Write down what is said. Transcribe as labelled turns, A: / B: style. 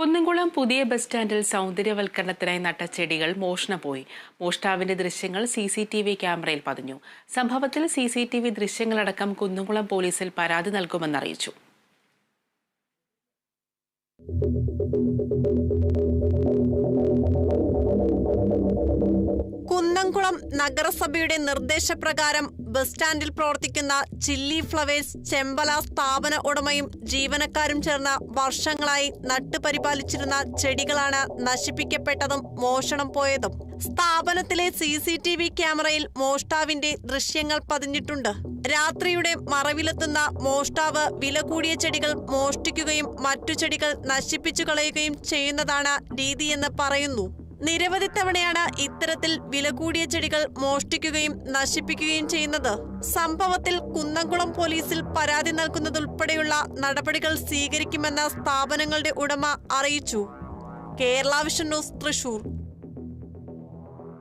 A: കുന്നംകുളം പുതിയ ബസ് സ്റ്റാൻഡിൽ സൗന്ദര്യവൽക്കരണത്തിനായി നട്ട ചെടികൾ മോഷണം പോയി മോഷ്ടാവിന്റെ ദൃശ്യങ്ങൾ സി സി ടി വി ക്യാമറയിൽ പതിഞ്ഞു. സംഭവത്തിൽ സി സി ടി വി ദൃശ്യങ്ങളടക്കം കുന്നംകുളം പോലീസിൽ പരാതി നൽകുമെന്നറിയിച്ചു.
B: കുന്നംകുളം നഗരസഭയുടെ നിർദ്ദേശപ്രകാരം ബസ് സ്റ്റാൻഡിൽ പ്രവർത്തിക്കുന്ന ചില്ലി ഫ്ലവേഴ്സ് ചെമ്പല സ്ഥാപന ഉടമയും ജീവനക്കാരും ചേർന്ന് വർഷങ്ങളായി നട്ടുപരിപാലിച്ചിരുന്ന ചെടികളാണ് നശിപ്പിക്കപ്പെട്ടതും മോഷണം പോയതും. സ്ഥാപനത്തിലെ സി സി ടി വി ക്യാമറയിൽ മോഷ്ടാവിന്റെ ദൃശ്യങ്ങൾ പതിഞ്ഞിട്ടുണ്ട്. രാത്രിയുടെ മറവിലെത്തുന്ന മോഷ്ടാവ് വില കൂടിയ ചെടികൾ മോഷ്ടിക്കുകയും മറ്റു ചെടികൾ നശിപ്പിച്ചു കളയുകയും ചെയ്യുന്നതാണ് രീതിയെന്ന് പറയുന്നു. നിരവധി തവണയാണ് ഇത്തരത്തിൽ വില കൂടിയ ചെടികൾ മോഷ്ടിക്കുകയും നശിപ്പിക്കുകയും ചെയ്യുന്നത്. സംഭവത്തിൽ കുന്നംകുളം പോലീസിൽ പരാതി നൽകുന്നതുൾപ്പെടെയുള്ള നടപടികൾ സ്വീകരിക്കുമെന്ന് സ്ഥാപനങ്ങളുടെ ഉടമ അറിയിച്ചു. Kerala vision news Thrissur.